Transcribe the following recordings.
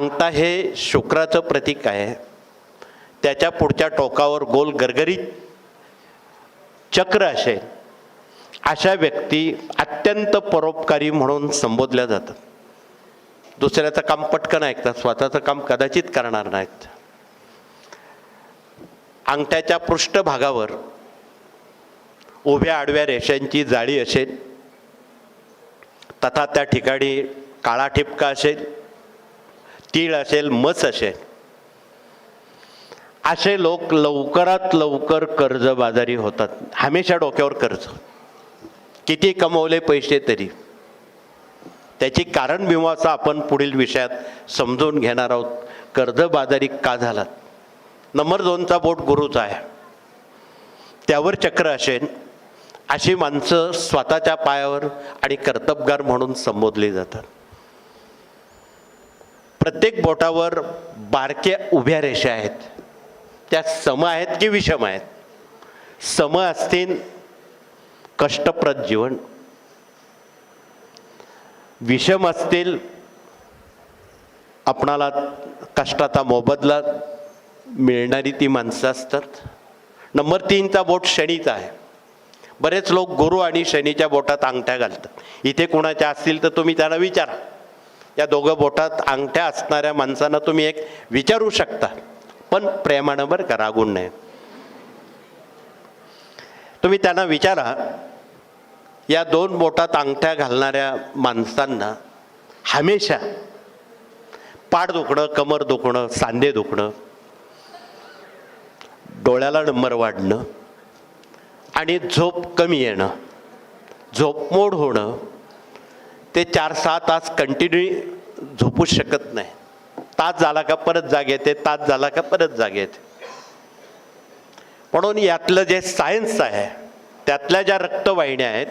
अंगठा हे शुक्राचं प्रतीक आहे. त्याच्या पुढच्या टोकावर गोल गरगरीत चक्र असेल अशा व्यक्ती अत्यंत परोपकारी म्हणून संबोधल्या जातात. दुसऱ्याचं काम पटकन ऐकतात स्वतःचं काम कदाचित करणार नाहीत. अंगठ्याच्या पृष्ठभागावर उभ्या आडव्या रेषांची जाळी असेल. तथा त्या ठिकाणी काळा ठिपका असेल. तीळ असेल मच असेल. असे लोक लवकरात लवकर कर्जबाजारी होतात. हमेशा डोक्यावर कर्ज. किती कमवले पैसे तरी. त्याची कारण विमाचा आपण पुढील विषयात समजून घेणार आहोत. कर्जबाजारी का झालात? नंबर दोनचा बोट गुरुचा आहे. त्यावर चक्र असेल. अशी माणसं स्वतःच्या पायावर आणि कर्तबगार म्हणून संबोधली जातात. प्रत्येक बोटावर बारक्या उभ्या रेषा आहेत. त्या सम आहेत की विषम आहेत? सम असतील कष्टप्रद जीवन. विषम असतील आपणाला कष्टाचा मोबदला मिळणारी ती माणसं असतात. नंबर तीनचा बोट शनीचा आहे. बरेच लोक गुरु आणि शनीच्या बोटात अंगठ्या घालतात. इथे कोणाच्या असतील तर तुम्ही त्यांना विचारा. या दोघं बोटात अंगठ्या असणाऱ्या माणसांना तुम्ही एक विचारू शकता. पण प्रेमानं बरं का रागून नाही तुम्ही त्यांना विचारा या दोन बोटात अंगठ्या घालणाऱ्या माणसांना हमेशा पाठ दुखणं कमर दुखणं सांधे दुखणं डोळ्याला नंबर वाढणं आणि झोप कमी येणं झोप मोड होणं ते चार सहा तास कंटिन्यू झोपू शकत नाही. तास झाला का परत जाग येते तास झाला का परत जाग येते. म्हणून यातलं जे सायन्स आहे त्यातल्या ज्या रक्तवाहिन्या आहेत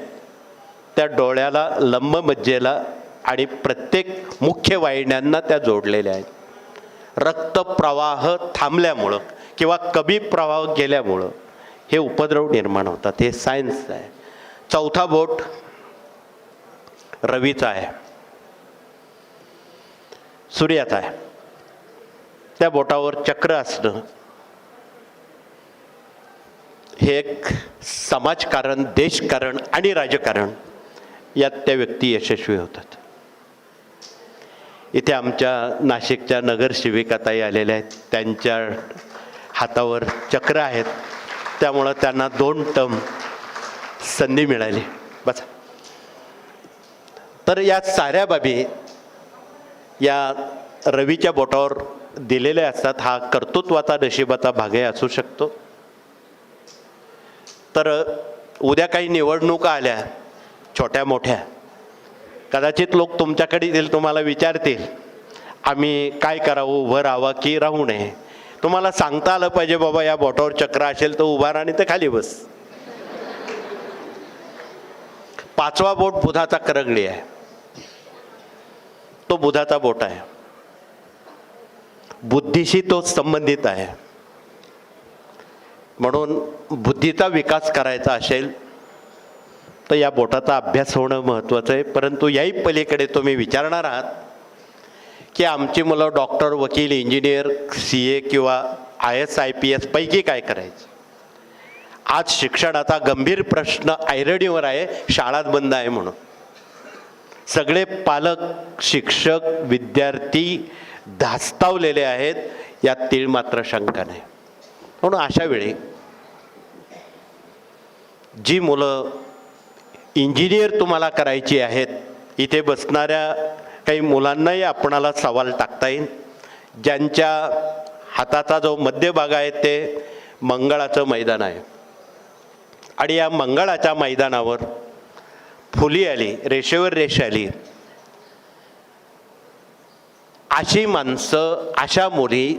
त्या डोळ्याला लंब मज्जेला आणि प्रत्येक मुख्य वाहिन्यांना त्या जोडलेल्या आहेत. रक्तप्रवाह थांबल्यामुळं किंवा कमी प्रवाह गेल्यामुळं हे उपद्रव निर्माण होतात. हे सायन्स आहे. चौथा बोट रवीचा आहे. सूर्याचा आहे. त्या बोटावर चक्र असणं हे एक समाजकारण देशकारण आणि राजकारण यात त्या व्यक्ती यशस्वी होतात. इथे आमच्या नाशिकच्या नगरसेविकाताई आलेल्या आहेत. त्यांच्या हातावर चक्र आहेत. त्यामुळं त्यांना दोन टर्म संधी मिळाली. बस. तर या साऱ्या बाबी या रवीच्या बोटावर दिलेल्या असतात. हा कर्तृत्वाचा नशिबाचा भागही असू शकतो. तर उद्या काही निवडणुका आल्या छोट्या मोठ्या कदाचित लोक तुमच्याकडे येतील तुम्हाला विचारतील आम्ही काय करावं उभं राहावं की राहू नये. तुम्हाला सांगता आलं पाहिजे बाबा या बोटावर चक्र असेल तर उभा राहा आणि तर खाली बस. पाचवा बोट बुधाचा करगडी आहे. तो बुधाचा बोट आहे. बुद्धीशी तो संबंधित आहे. म्हणून बुद्धीचा विकास करायचा असेल तर या बोटाचा अभ्यास होणं महत्त्वाचं आहे. परंतु याही पलीकडे तुम्ही विचारणार आहात की आमची मुलं डॉक्टर वकील इंजिनियर सी ए किंवा I S I P S पैकी काय करायचं? आज शिक्षणाचा गंभीर प्रश्न ऐरणीवर आहे शाळात बंद आहे म्हणून. सगळे पालक शिक्षक विद्यार्थी धास्तावलेले आहेत यात तीळ मात्र शंका नाही. म्हणून अशा वेळी जी मुलं इंजिनियर तुम्हाला करायची आहेत इथे बसणाऱ्या काही मुलांनाही आपणाला सवाल टाकता येईल. ज्यांच्या हाताचा जो मध्यभाग आहे ते मंगळाचं मैदान आहे. आणि या मंगळाच्या मैदानावर फुली आली रेषेवर रेष आली अशी माणसं अशा मुली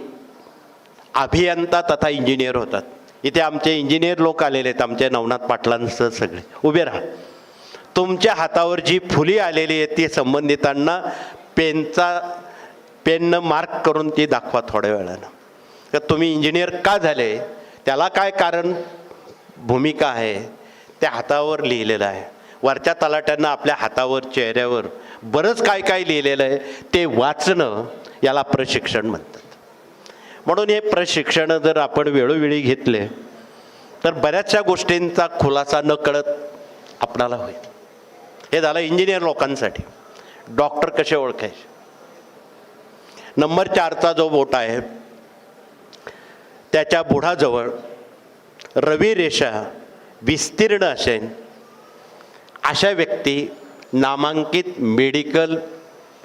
अभियंता तथा इंजिनियर होतात. इथे आमचे इंजिनियर लोक आलेले आहेत आमच्या नवनाथ पाटलांसह सगळे. उभे राहा. तुमच्या हातावर जी फुली आलेली आहे ती संबंधितांना पेनचा पेननं मार्क करून ती दाखवा थोड्या वेळानं. तर तुम्ही इंजिनियर का झाले? त्याला काय कारण? भूमिका आहे. त्या हातावर लिहिलेलं आहे. वरच्या तलाट्यांना आपल्या हातावर चेहऱ्यावर बरंच काय काय लिहिलेलं आहे ते वाचणं याला प्रशिक्षण म्हणतात. म्हणून हे प्रशिक्षण जर आपण वेळोवेळी घेतले तर बऱ्याचशा गोष्टींचा खुलासा न कळत आपणाला होईल. हे झालं इंजिनियर लोकांसाठी. डॉक्टर कसे ओळखायचे? नंबर चारचा जो बोट आहे त्याच्या बुढाजवळ रवी रेषा विस्तीर्ण असेल अशा व्यक्ती नामांकित मेडिकल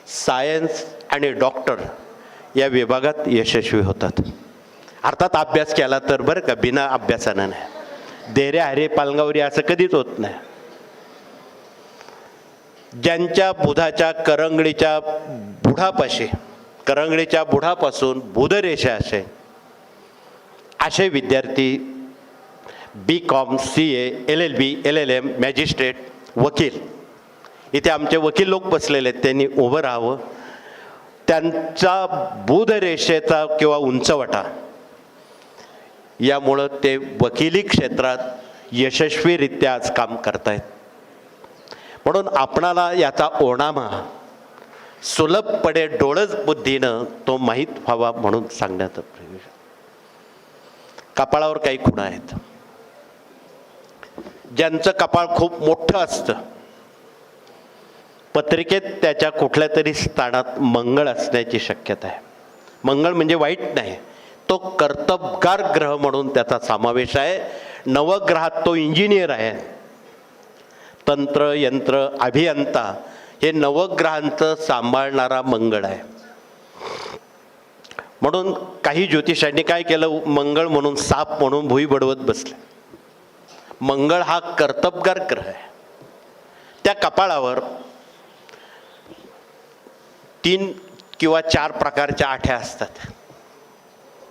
सायन्स आणि डॉक्टर या विभागात यशस्वी होतात. अर्थात अभ्यास केला तर बरं का बिना अभ्यासानं नाही. देरे हरे पालगावरी असं कधीच होत नाही. ज्यांच्या बुधाच्या करंगळीच्या बुढापाशी करंगळीच्या बुढापासून बुधरेषा असे असे विद्यार्थी B com C A L L B L L M magistrate वकील. इथे आमचे वकील लोक बसलेले आहेत त्यांनी उभं राहावं. त्यांचा बुधरेषेचा किंवा उंचवटा यामुळं ते वकिली क्षेत्रात यशस्वीरित्या आज काम करतायत. म्हणून आपणाला याचा ओणामा सुलभपणे डोळस बुद्धीनं तो माहीत व्हावा म्हणून सांगण्यात प्रयोजन. कपाळावर काही खुणा आहेत. ज्यांचं कपाळ खूप मोठं असतं. पत्रिकेत त्याच्या कुठल्या तरी स्थानात मंगळ असण्याची शक्यता आहे. मंगळ म्हणजे वाईट नाही. तो कर्तबगार ग्रह म्हणून त्याचा समावेश आहे. नवग्रहात तो इंजिनियर आहे. तंत्र यंत्र अभियंता हे नवग्रहांचं सांभाळणारा मंगळ आहे. म्हणून काही ज्योतिषांनी काय केलं? मंगळ म्हणून साप म्हणून भुई बडवत बसले. मंगळ हा कर्तबगार ग्रह आहे. त्या कपाळावर तीन किंवा चार प्रकारच्या आठ्या असतात.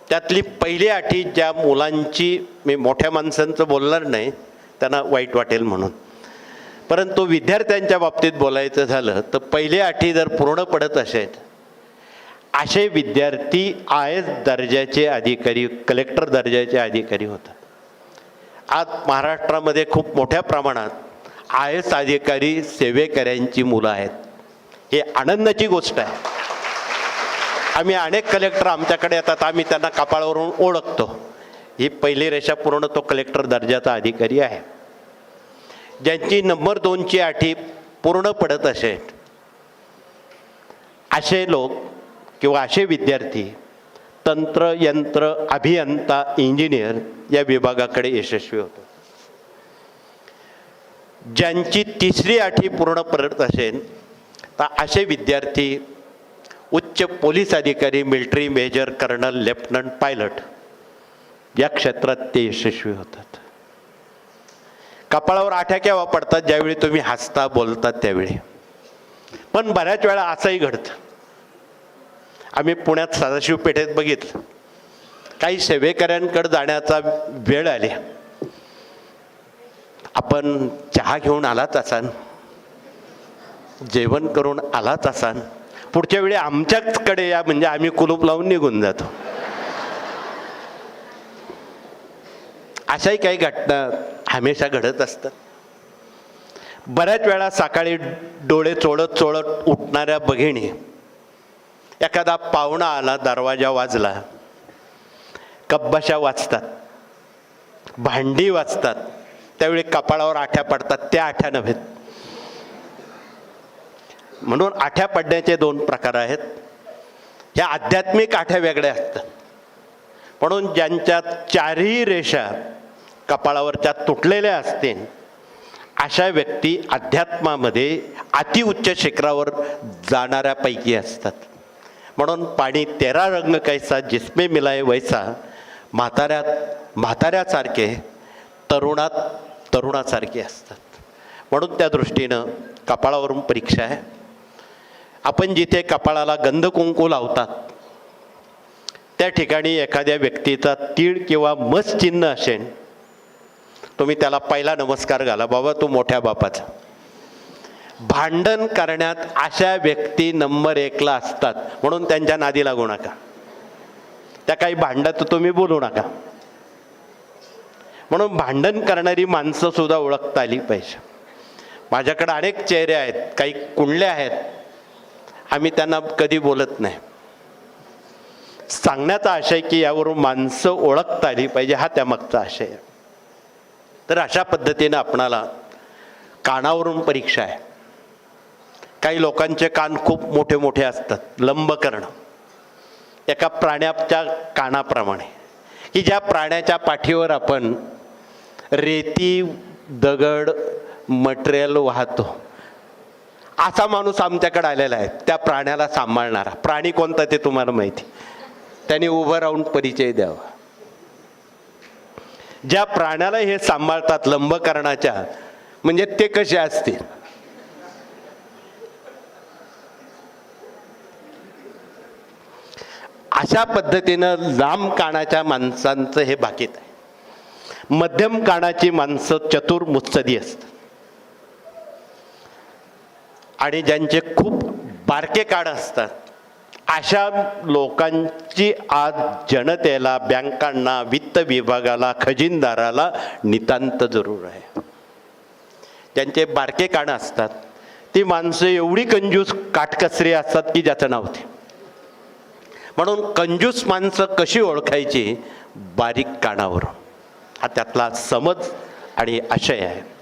त्यातली पहिली आठी ज्या मुलांची मी मोठ्या माणसांचं बोलणार नाही त्यांना वाईट वाटेल म्हणून. परंतु विद्यार्थ्यांच्या बाबतीत बोलायचं झालं तर पहिली आठी जर पूर्ण पडत असेल असे विद्यार्थी आय एस दर्जाचे अधिकारी कलेक्टर दर्जाचे अधिकारी होतात. आज महाराष्ट्रामध्ये खूप मोठ्या प्रमाणात आय एस अधिकारी सेवेकऱ्यांची मुलं आहेत. हे आनंदाची गोष्ट आहे. आम्ही अनेक कलेक्टर आमच्याकडे येतात आम्ही त्यांना कपाळावरून ओळखतो. ही पहिली रेषा पूर्ण तो कलेक्टर दर्जाचा अधिकारी आहे. ज्यांची नंबर दोनची आठी पूर्ण पडत असेल असे लोक किंवा असे विद्यार्थी तंत्र यंत्र अभियंता इंजिनियर या विभागाकडे यशस्वी होतो. ज्यांची तिसरी आठी पूर्ण पडत असेल तर असे विद्यार्थी उच्च पोलीस अधिकारी military major colonel lieutenant pilot या क्षेत्रात ते यशस्वी होतात. कपाळावर आठ्या केव्हा पडतात ज्यावेळी तुम्ही हसता बोलतात त्यावेळी. पण बऱ्याच वेळा असंही घडतं. आम्ही पुण्यात सदाशिव पेठेत बघितलं. काही सेवेकऱ्यांकडे जाण्याचा वेळ आली. आपण चहा घेऊन आलाच असाल. जेवण करून आलाच असाल. पुढच्या वेळी आमच्याचकडे या म्हणजे आम्ही कुलूप लावून निघून जातो. अशाही काही घटना हमेशा घडत असतात. बऱ्याच वेळा सकाळी डोळे चोळत चोळत उठणाऱ्या बघिणी एखादा पाहुणा आला दरवाजा वाजला कब्बशा वाचतात भांडी वाचतात त्यावेळी कपाळावर आठ्या पडतात त्या आठ्या नव्हेत. म्हणून आठ्या पडण्याचे दोन प्रकार आहेत. ह्या आध्यात्मिक आठ्या वेगळ्या असतात. म्हणून ज्यांच्या चारही रेषा कपाळावरच्या तुटलेल्या असतील अशा व्यक्ती अध्यात्मामध्ये अतिउच्च शिखरावर जाणाऱ्यापैकी असतात. म्हणून पाणी तेरा रंग कैसा जिस्मे मिलाय वैसा म्हाताऱ्यात म्हाताऱ्यासारखे तरुणात तरुणासारखे असतात. म्हणून त्या दृष्टीनं कपाळावरून परीक्षा आहे. आपण जिथे कपाळाला गंधकुंकू लावतात त्या ठिकाणी एखाद्या व्यक्तीचा तीळ किंवा मस चिन्ह असेल तुम्ही त्याला पहिला नमस्कार घाला बाबा तू मोठ्या बापाचा. भांडण करण्यात अशा व्यक्ती नंबर एकला असतात. म्हणून त्यांच्या नादी लागू नका. त्या काही भांडत तुम्ही बोलू नका. म्हणून भांडण करणारी माणसं सुद्धा ओळखता आली पाहिजे. माझ्याकडे अनेक चेहरे आहेत काही कुंडले आहेत. आम्ही त्यांना कधी बोलत नाही. सांगण्याचा आशय की यावरून माणसं ओळखता आली पाहिजे हा त्यामागचा आशय आहे. तर अशा पद्धतीनं आपणाला कानावरून परीक्षा आहे. काही लोकांचे कान खूप मोठे मोठे असतात लंब करणं. एका प्राण्याच्या कानाप्रमाणे. की ज्या प्राण्याच्या पाठीवर आपण रेती दगड मटेरियल वाहतो. असा माणूस आमच्याकडे आलेला आहे त्या प्राण्याला सांभाळणारा. प्राणी कोणता ते तुम्हाला माहिती? त्याने उभं राहून परिचय द्यावा. ज्या प्राण्याला हे सांभाळतात लंबकरणाच्या म्हणजे ते कसे असतील? अशा पद्धतीनं लांब कानाच्या माणसांचं हे भाकीत आहे. मध्यम कानाची माणसं चतुर मुत्सदी असतात. आणि ज्यांचे खूप बारके कान असतात अशा लोकांची आज जनतेला बँकांना वित्त विभागाला खजिनदाराला नितांत जरूर आहे. ज्यांचे बारके कानं असतात ती माणसं एवढी कंजूस काटकसरी असतात की ज्याचं नाव ते म्हणून कंजूस माणसं कशी ओळखायची? बारीक कानावरून. हा त्यातला समज आणि आशय आहे.